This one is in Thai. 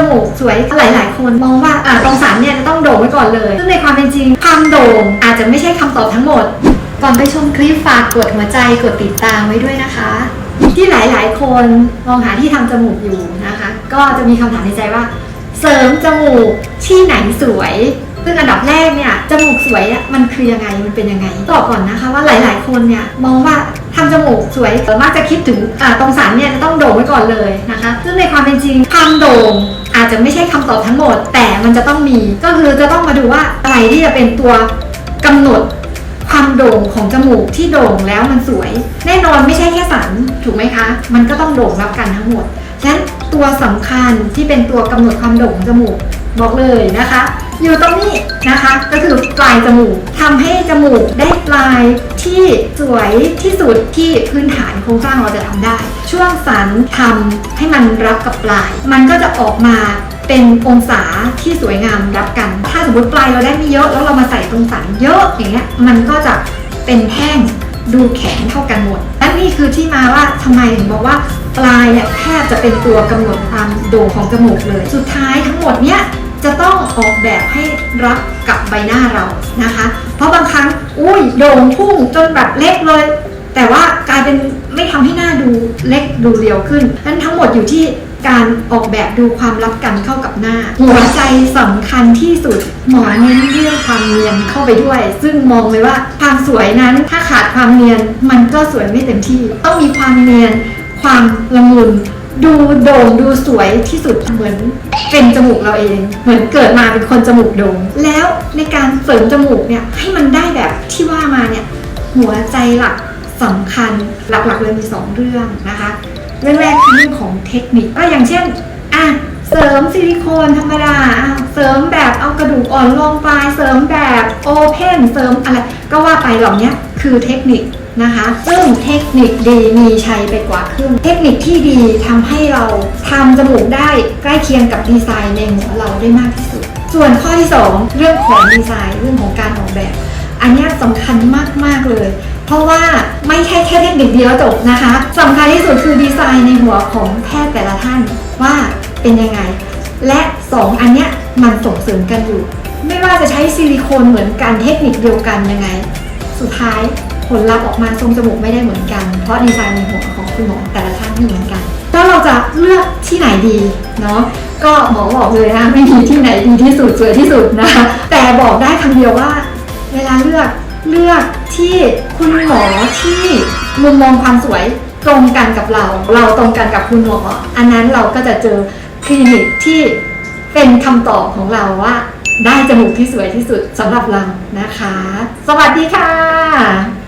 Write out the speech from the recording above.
จมูกสวยหลาย ๆ คนมองว่าอ่าตรงสันเนี่ยจะต้องโด่งไว้ก่อนเลย ซึ่งในความเป็นจริงความโด่งอาจจะไม่ใช่คำตอบทั้งหมด ก่อนไปชมคลิปฝากกดหัวใจกดติดตามไว้ด้วยนะคะ ที่หลาย ๆ คนมองหาที่ทำจมูกอยู่นะคะ ก็จะมีคำถามในใจว่า เสริมจมูกที่ไหนสวยซึ่งอันดับแรกเนี่ยจมูกสวยมันคือยังไงมันเป็นยังไงตอบก่อนนะคะว่าหลาย ๆ คนเนี่ยมองว่าทำจมูกสวยมักจะคิดถึงอ่าตรงสันเนี่ยจะต้องโด่งไว้ก่อนเลยนะคะ ซึ่งในความเป็นจริงความโด่ง จะไม่ใช่คำตอบทั้งหมด แต่มันจะต้องมีก็คือจะต้องมาดูว่าอะไรที่จะเป็นตัวกำหนดความโด่งของจมูกที่โด่งแล้วมันสวย แน่นอนไม่ใช่แค่สันถูกไหมคะ มันก็ต้องโด่งรับกันทั้งหมดฉะนั้นตัวสำคัญที่เป็นตัวกำหนดความโด่งของจมูกบอกเลยนะคะ อยู่ตรงนี้นะคะ ก็คือปลายจมูกทำให้จมูกได้ปลายที่สวยที่สุดที่พื้นฐานโครงสร้างเราจะทำได้ ช่วงสันทำให้มันรับกับปลาย มันก็จะออกมาเป็นองศาที่สวยงามรับกัน ถ้าสมมติปลายเราได้ไม่เยอะแล้วเรามาใส่ตรงสันเยอะอย่างเงี้ยมันก็จะเป็นแท่งดูแข็งเท่ากันหมดและนี่คือที่มาว่าทำไมถึงบอกว่าปลายเนี่ยแทบจะเป็นตัวกำหนดความโด่งของจมูกเลย สุดท้ายทั้งหมดเนี้ย จะต้องออกแบบให้รับกับใบหน้าเรานะคะ เพราะบางครั้งอุ้ยโด่งพุ่งจนแบบเล็กเลย แต่ว่ากลายเป็นไม่ทำให้หน้าดูเล็กดูเรียวขึ้นนั้นทั้งหมดอยู่ที่การออกแบบดูความรับกันเข้ากับหน้า หัวใจสำคัญที่สุดหมอเน้นเรื่องความเนียนเข้าไปด้วย ซึ่งมองเลยว่าความสวยนั้นถ้าขาดความเนียนมันก็สวยไม่เต็มที่ ต้องมีความเนียน ความละมุน ดูโด่งดูสวยที่สุดเหมือนเป็นจมูกเราเอง เหมือนเกิดมาเป็นคนจมูกโด่งแล้วในการเสริมจมูกเนี่ยให้มันได้แบบที่ว่ามาเนี่ยหัวใจหลักสำคัญหลักๆเลยมี 2 เรื่องนะคะ เรื่องแรกคือเรื่องของเทคนิคก็อย่างเช่นอะเสริมซิลิโคนธรรมดาอะเสริมแบบเอากระดูกอ่อนลงไป เสริมแบบโอเพนเสริมอะไรก็ว่าไปเหล่านี้คือเทคนิค นะคะ ซึ่งเทคนิคดีมีชัยไปกว่าครึ่ง เทคนิคที่ดีทำให้เราทำจมูกได้ใกล้เคียงกับดีไซน์ในหัวเราได้มากที่สุด ส่วนข้อที่ 2 เรื่องของดีไซน์เรื่องของการออกแบบ อันนี้ยสำคัญมาก ๆ เลย เพราะว่าไม่ใช่แค่เทคนิคเดียวจบนะคะสำคัญที่สุดคือดีไซน์ในหัวของแพทย์แต่ละท่านว่าเป็นยังไง และ 2 อันเนี้ยมันส่งเสริมกันอยู่ ไม่ว่าจะใช้ซิลิโคนเหมือนกันเทคนิคเดียวกันยังไง สุดท้าย ผลลัพธ์ออกมาทรงจมูกไม่ได้เหมือนกัน เพราะดีไซน์ในหัวของคุณหมอแต่ละท่านไม่เหมือนกัน แล้วเราจะเลือกที่ไหนดีเนาะก็หมอบอกเลยนะไม่มีที่ไหนดีที่สุดสวยที่สุดนะแต่บอกได้คำเดียวว่า เวลาเลือกเลือกที่คุณหมอที่มุมมองความสวยตรงกันกับเรา เราตรงกันกับคุณหมออันนั้นเราก็จะเจอคลินิกที่เป็นคำตอบของเราว่า ได้จมูกที่สวยที่สุดสำหรับเรานะคะ สวัสดีค่ะ